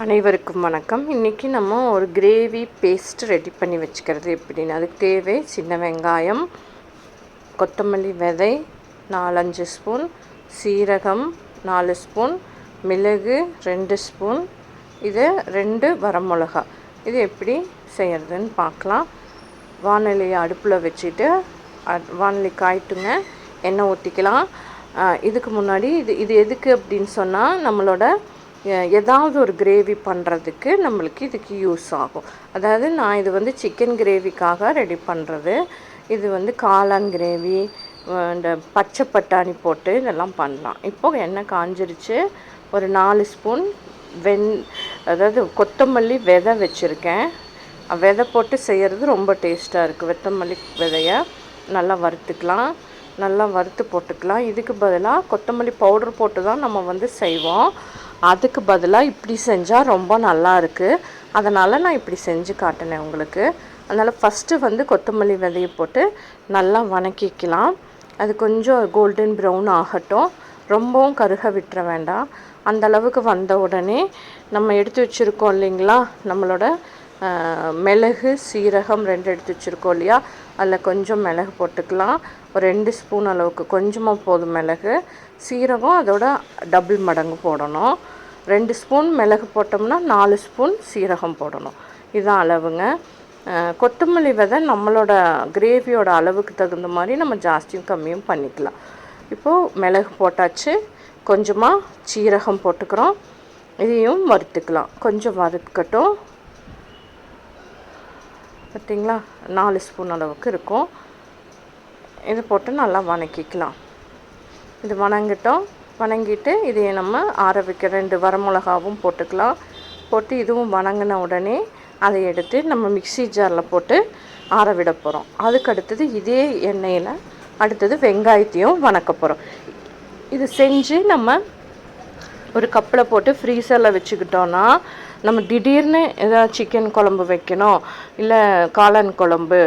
அனைவருக்கும் வணக்கம். இன்றைக்கி நம்ம ஒரு கிரேவி பேஸ்ட் ரெடி பண்ணி வச்சுக்கிறது எப்படின்னு. அதுக்கு தேவை சின்ன வெங்காயம் கொத்தமல்லி விதை நாலஞ்சு ஸ்பூன் சீரகம் நாலு ஸ்பூன் மிளகு ரெண்டு ஸ்பூன் இது ரெண்டு வரமிளகா. இது எப்படி செய்கிறதுன்னு பார்க்கலாம். வானொலியை அடுப்பில் வச்சுட்டு வானொலி காய்ட்டுங்க. எண்ணெய் ஊற்றிக்கலாம் இதுக்கு முன்னாடி இது இது எதுக்கு அப்படின்னு சொன்னால் நம்மளோட ஏதாவது ஒரு கிரேவி பண்ணுறதுக்கு நம்மளுக்கு இதுக்கு யூஸ் ஆகும். அதாவது நான் இது வந்து சிக்கன் கிரேவிக்காக ரெடி பண்ணுறது இது வந்து காளான் கிரேவி இந்த பச்சை பட்டாணி போட்டு இதெல்லாம் பண்ணலாம். இப்போது எண்ணெய் காஞ்சிருச்சு. ஒரு நாலு ஸ்பூன் வெண் அதாவது கொத்தமல்லி விதை வச்சுருக்கேன். விதை போட்டு செய்கிறது ரொம்ப டேஸ்ட்டாக இருக்குது கொத்தமல்லி விதையை நல்லா வறுத்துக்கலாம். நல்லா வறுத்து போட்டுக்கலாம். இதுக்கு பதிலாக கொத்தமல்லி பவுடர் போட்டு தான் நம்ம வந்து செய்வோம். அதுக்கு பதிலாக இப்படி செஞ்சால் ரொம்ப நல்லா இருக்குது அதனால் நான் இப்படி செஞ்சு காட்டினேன் உங்களுக்கு. அதனால் ஃபஸ்ட்டு வந்து கொத்தமல்லி விதையை போட்டு நல்லா வணக்கிக்கலாம். அது கொஞ்சம் கோல்டன் ப்ரௌன் ஆகட்டும். ரொம்பவும் கருக விட்டுற வேண்டாம். அந்த அளவுக்கு வந்த உடனே நம்ம எடுத்து வச்சுருக்கோம் இல்லைங்களா? நம்மளோட மிளகு சீரகம் ரெண்டு எடுத்து வச்சுருக்கோம் இல்லையா? அதில் கொஞ்சம் மிளகு போட்டுக்கலாம். ஒரு ரெண்டு ஸ்பூன் அளவுக்கு கொஞ்சமாக போதும் மிளகு. சீரகம் அதோட டபுள் மடங்கு போடணும். ரெண்டு ஸ்பூன் மிளகு போட்டோம்னா நாலு ஸ்பூன் சீரகம் போடணும். இதுதான் அளவுங்க. கொத்தமல்லி விதை நம்மளோட கிரேவியோட அளவுக்கு தகுந்த மாதிரி நம்ம ஜாஸ்தியும் கம்மியும் பண்ணிக்கலாம். இப்போது மிளகு போட்டாச்சு. கொஞ்சமாக சீரகம் போட்டுக்கிறோம். இதையும் வறுத்துக்கலாம். கொஞ்சம் வறுக்கட்டும். பார்த்திங்களா நாலு ஸ்பூன் அளவுக்கு இருக்கும். இது போட்டு நல்லா வணக்கிக்கலாம். இது வணங்கிட்டோம். வணங்கிட்டு இதையே நம்ம ஆற வைக்க ரெண்டு வரமிளகாவும் போட்டுக்கலாம். போட்டு இதுவும் வணங்கின உடனே அதை எடுத்து நம்ம மிக்சி ஜாரில் போட்டு ஆற விட போகிறோம் அதுக்கு அடுத்தது இதே எண்ணெயில் அடுத்தது வெங்காயத்தையும் வணக்க போகிறோம் இது செஞ்சு நம்ம ஒரு கப்பில் போட்டு ஃப்ரீசரில் வச்சுக்கிட்டோன்னா நம்ம திடீர்னு ஏதாவது சிக்கன் குழம்பு வைக்கணும் இல்லை காளான் குழம்பு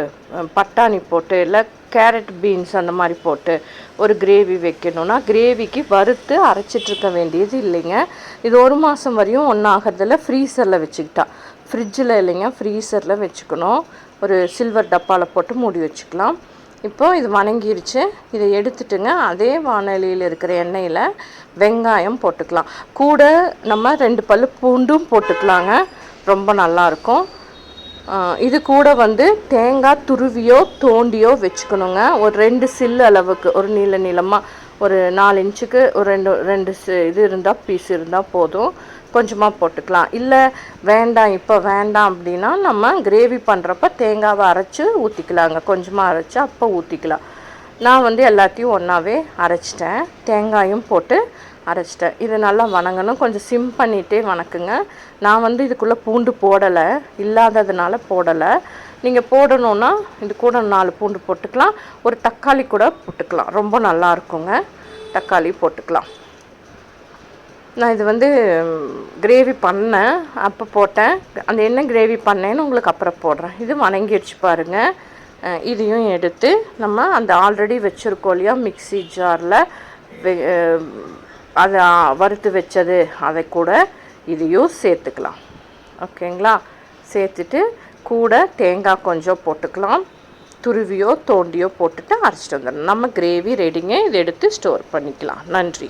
பட்டாணி போட்டு இல்லை கேரட் பீன்ஸ் அந்த மாதிரி போட்டு ஒரு கிரேவி வைக்கணும்னா கிரேவிக்கு வறுத்து அரைச்சிட்ருக்க வேண்டியது இல்லைங்க. இது ஒரு மாதம் வரையும் ஒன்றாகிறதில்ல ஃப்ரீசரில் வச்சுக்கிட்டா. ஃப்ரிட்ஜில் இல்லைங்க ஃப்ரீசரில் வச்சுக்கணும். ஒரு சில்வர் டப்பாவில் போட்டு மூடி வச்சுக்கலாம். இப்போது இது வணங்கிருச்சு. இதை எடுத்துட்டுங்க அதே வானொலியில் இருக்கிற எண்ணெயில் வெங்காயம் போட்டுக்கலாம். கூட நம்ம ரெண்டு பல் பூண்டும் போட்டுக்கலாங்க. ரொம்ப நல்லாயிருக்கும் இது கூட வந்து தேங்காய் துருவியோ தோண்டியோ வச்சுக்கணுங்க. ஒரு ரெண்டு சில்லு அளவுக்கு ஒரு நீள நீளமாக ஒரு நாலு இன்ச்சுக்கு ஒரு ரெண்டு ரெண்டு இது இருந்தால் பீஸ் இருந்தால் போதும். கொஞ்சமாக போட்டுக்கலாம். இல்லை வேண்டாம் இப்போ வேண்டாம் அப்படின்னா நம்ம கிரேவி பண்ணுறப்ப தேங்காவை அரைச்சி ஊற்றிக்கலாங்க கொஞ்சமாக அரைச்சி அப்போ ஊற்றிக்கலாம் நான் வந்து எல்லாத்தையும் ஒன்றாவே அரைச்சிட்டேன். தேங்காயும் போட்டு அரைச்சிட்டேன். இது நல்லா வணங்கணும். கொஞ்சம் சிம் பண்ணிகிட்டே வணக்குங்க. நான் வந்து இதுக்குள்ளே பூண்டு போடலை. இல்லாததுனால போடலை. நீங்கள் போடணுன்னா இது கூட நாலு பூண்டு போட்டுக்கலாம். ஒரு தக்காளி கூட போட்டுக்கலாம். ரொம்ப நல்லா இருக்குங்க. தக்காளி போட்டுக்கலாம். நான் இது வந்து கிரேவி பண்ணேன். அப்போ போட்டேன். அந்த என்ன கிரேவி பண்ணேன்னு உங்களுக்கு அப்புறம் போடுறேன். இது வணங்கிடுச்சு பாருங்கள் இதையும் எடுத்து நம்ம அந்த ஆல்ரெடி வச்சுருக்கோம் இல்லையா மிக்சி ஜாரில். அதை வறுத்து வச்சது அதை கூட இதையும் சேர்த்துக்கலாம். ஓகேங்களா? சேர்த்துட்டு கூட தேங்காய் கொஞ்சம் போட்டுக்கலாம். துருவியோ தோண்டியோ போட்டுட்டு அரைச்சிட்டு வந்துடணும் நம்ம கிரேவி ரெடிங்க இதை எடுத்து ஸ்டோர் பண்ணிக்கலாம். நன்றி.